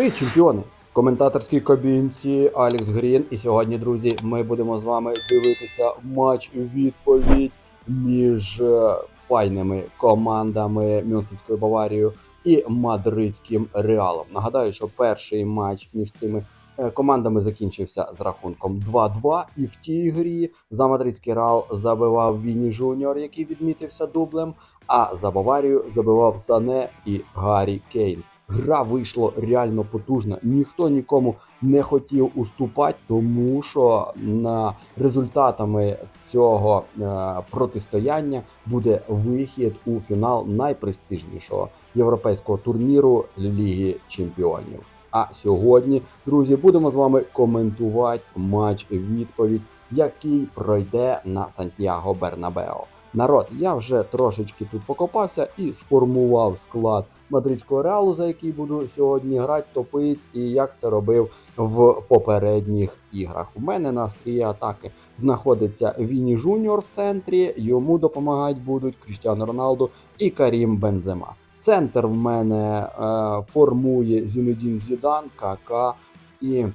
Привіт, чемпіони! Коментаторській кабінці Алекс Грін. І сьогодні, друзі, ми будемо з вами дивитися матч відповідь між е, файними командами Мюнхенською Баварією і Мадридським Реалом. Нагадаю, що перший матч між цими е, командами закінчився з рахунком 2-2. І в тій грі за Мадридський Реал забивав Віні Жуніор, який відмітився дублем. А за Баварію забивав Сане і Гаррі Кейн. Гра вийшла реально потужна. Ніхто нікому не хотів уступати, тому що на результатами цього е, протистояння буде вихід у фінал найпрестижнішого європейського турніру Ліги Чемпіонів. А сьогодні, друзі, будемо з вами коментувати матч відповідь, який пройде на Сантьяго Бернабео. Народ, я вже трошечки тут покопався і сформував склад мадридського реалу, за який буду сьогодні грати, топить, і як це робив в попередніх іграх. У мене на стрії атаки знаходиться Віні Жуніор в центрі. Йому допомагають будуть Кріштіану Роналду і Карім Бензема. Центр в мене е, формує Зінедін Зідан, Кака і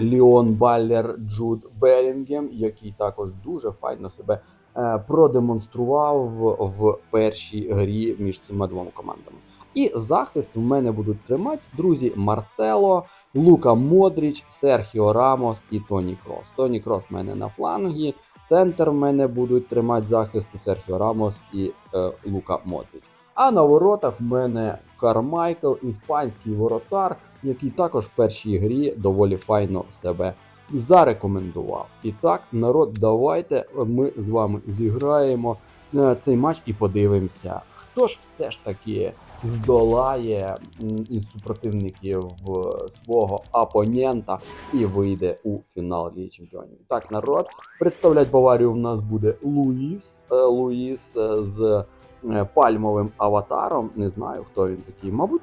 Ліон Баллер Джуд Белінгем, який також дуже файно себе продемонстрував в, першій грі між цими двома командами. І захист в мене будуть тримати друзі Марсело, Лука Модріч, Серхіо Рамос і Тоні Крос. Тоні Крос в мене на флангі. Центр в мене будуть тримати захисту Серхіо Рамос і е, Лука Модріч. А на воротах в мене Кармайкл, іспанський воротар, який також в першій грі доволі файно себе зарекомендував. І так, народ, давайте ми з вами зіграємо е, цей матч і подивимося, хто ж все ж таки здолає супротивників свого опонента і вийде у фінал Ліги Чемпіонів. Так, народ, представлять Баварію в нас буде Луїс. Е, Луїс е, з е, пальмовим аватаром. Не знаю, хто він такий. Мабуть,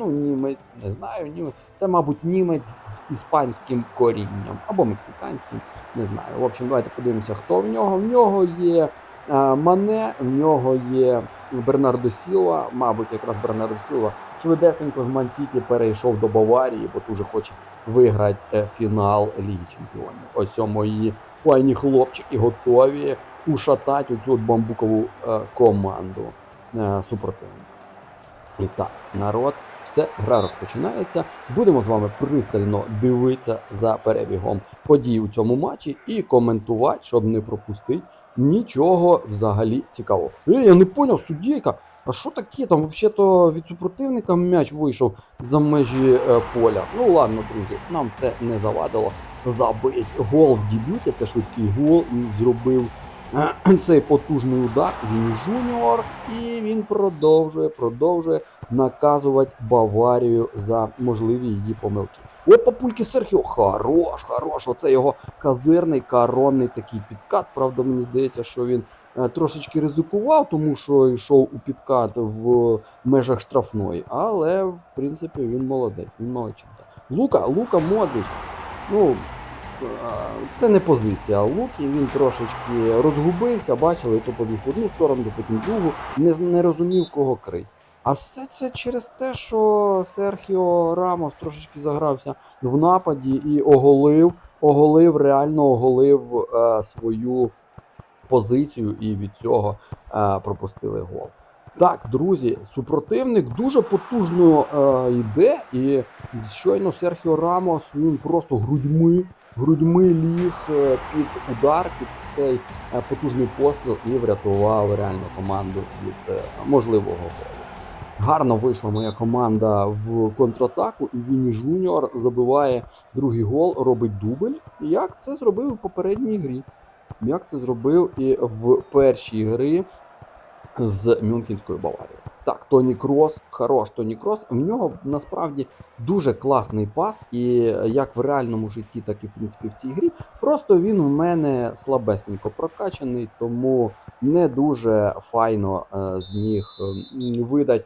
ну, німець, не знаю. Німець. Це, мабуть, німець з іспанським корінням або мексиканським, не знаю. В общем, давайте подивимося, хто в нього. В нього є е, Мане, в нього є Бернардо Сілва, мабуть, якраз Бернардо Сілва швидесенько з Мансіті перейшов до Баварії, бо дуже хоче виграти е, фінал Ліги Чемпіонів. Ось мої файні хлопчики готові ушатати оцю от бамбукову е, команду е, супротивника. І так, народ, все, гра розпочинається. Будемо з вами пристально дивитися за перебігом подій у цьому матчі і коментувати, щоб не пропустити нічого взагалі цікавого. Е, я не поняв, суддєйка, а що таке? Там взагалі-то від супротивника м'яч вийшов за межі е, поля. Ну ладно, друзі, нам це не завадило забити гол в дебюті. Це швидкий гол зробив е, цей потужний удар. Він жуніор, і він продовжує, продовжує наказувати Баварію за можливі її помилки. О, папульки Серхіо, хорош, хорош. Оце його казирний коронний такий підкат. Правда, мені здається, що він е, трошечки ризикував, тому що йшов у підкат в межах штрафної. Але, в принципі, він молодець, він молодчинка. Лука, Лука Модрич. Ну, е, це не позиція Луки, він трошечки розгубився, бачили, то побіг одну сторону, то потім другу, не, не розумів, кого крить. А все це через те, що Серхіо Рамос трошечки загрався в нападі і оголив, оголив, реально оголив е, свою позицію, і від цього е, пропустили гол. Так, друзі, супротивник дуже потужно е, йде, і щойно Серхіо Рамос він просто грудьми, грудьми ліг е, під удар, під цей е, потужний постріл і врятував реально команду від е, можливого голу. Гарно вийшла моя команда в контратаку, і Віні Жуніор забиває другий гол, робить дубль. Як це зробив у попередній грі. Як це зробив і в першій грі з Мюнхенською Баварією. Так, Тоні Крос, хорош Тоні Крос. В нього насправді дуже класний пас, і як в реальному житті, так і в принципі в цій грі. Просто він у мене слабесенько прокачаний, тому не дуже файно е, зміг е, видати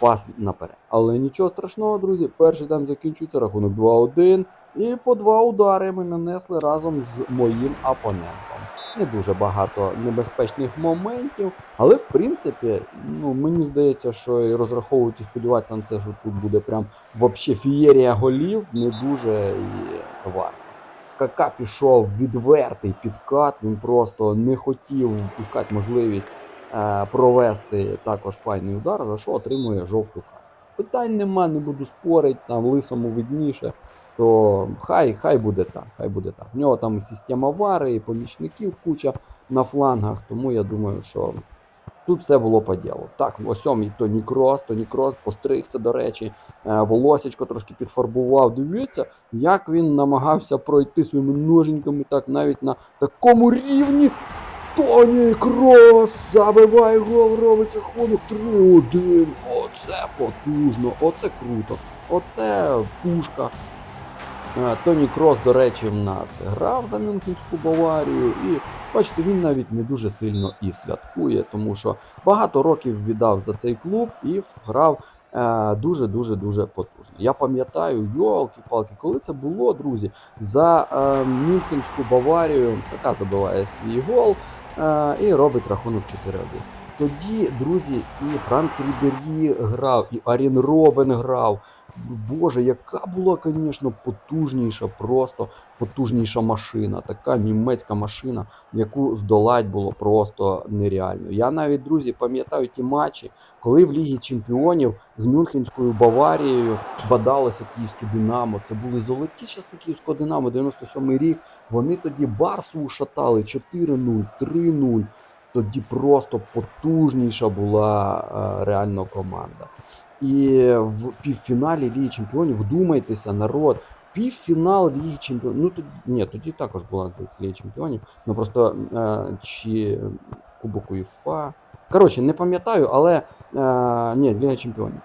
пас наперед. Але нічого страшного, друзі. Перший тайм закінчується рахунок 2-1. І по два удари ми нанесли разом з моїм опонентом. не дуже багато небезпечних моментів. Але в принципі, ну мені здається, що і розраховують і сподіватися на це, що тут буде прям вообще фієрія голів, не дуже і варто. Кака пішов відвертий підкат, він просто не хотів впускати можливість е, провести також файний удар, за що отримує жовту карту. Питань нема, не буду спорити, там лисому видніше, то хай, хай буде так, хай буде так. В нього там і система вари, і помічників куча на флангах, тому я думаю, що тут все було по ділу. Так, ось сьомий Тоні Крос, Тоні Крос постригся, до речі, е, волосечко трошки підфарбував. Дивіться, як він намагався пройти своїми ноженьками, так навіть на такому рівні. Тоні Крос забиває гол, робить рахунок 3-1. Оце потужно, оце круто, оце пушка. Е, Тоні Крос, до речі, в нас грав за Мюнхенську Баварію, і бачите, він навіть не дуже сильно і святкує, тому що багато років віддав за цей клуб і грав е, дуже-дуже дуже потужно. Я пам'ятаю, йолки-палки, коли це було, друзі, за е, Мюнхенську Баварію, така забиває свій гол і робить рахунок 4-1. Тоді, друзі, і Франк Рібері грав, і Арін Робен грав. Боже, яка була, звісно, потужніша, просто потужніша машина. Така німецька машина, яку здолати було просто нереально. Я навіть, друзі, пам'ятаю ті матчі, коли в Лігі Чемпіонів з Мюнхенською Баварією бадалося київське Динамо. Це були золоті часи київського Динамо, 97-й рік. Вони тоді Барсу ушатали 4-0, 3-0. Тоді просто потужніша була е, реально команда. І в півфіналі Ліги Чемпіонів, вдумайтеся, народ, півфінал Ліги Чемпіонів. Ну тоді ні, тоді також була Ліга Чемпіонів. Ну просто е, чи Кубок УЄФА. Коротше, не пам'ятаю, але е, ні, Ліга Чемпіонів.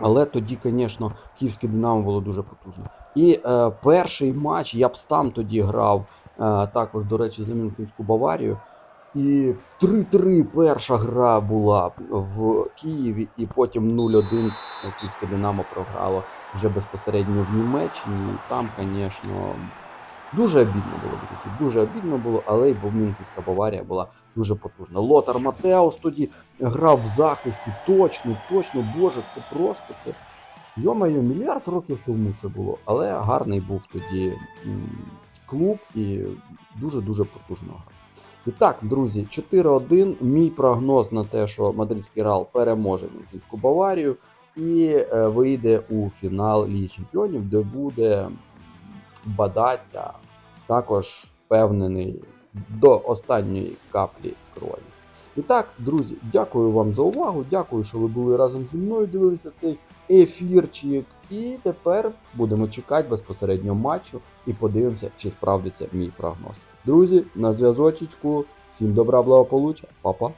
Але тоді, звісно, київське Динамо було дуже потужно. І е, перший матч я б там тоді грав, е, також, до речі, за Мюнхенську Баварію. І 3-3 перша гра була в Києві, і потім 0-1 Київське Динамо програло вже безпосередньо в Німеччині. І там, звісно, дуже обідно було, дуже обідно було, але й Мюнхенська Баварія була дуже потужна. Лотар Матеус тоді грав в захисті. Точно, точно, боже, це просто це. Йомайо, мільярд років тому це було, але гарний був тоді клуб і дуже-дуже потужно грав. І так, друзі, 4-1. Мій прогноз на те, що мадридський Реал переможе Мюнхенську Баварію і е, вийде у фінал Ліги Чемпіонів, де буде бадатися також впевнений до останньої каплі крові. І так, друзі, дякую вам за увагу. Дякую, що ви були разом зі мною, дивилися цей ефірчик. І тепер будемо чекати безпосередньо матчу і подивимося, чи справдиться мій прогноз. Друзі, на зв'язочку. Всім добра, благополуччя, па-па.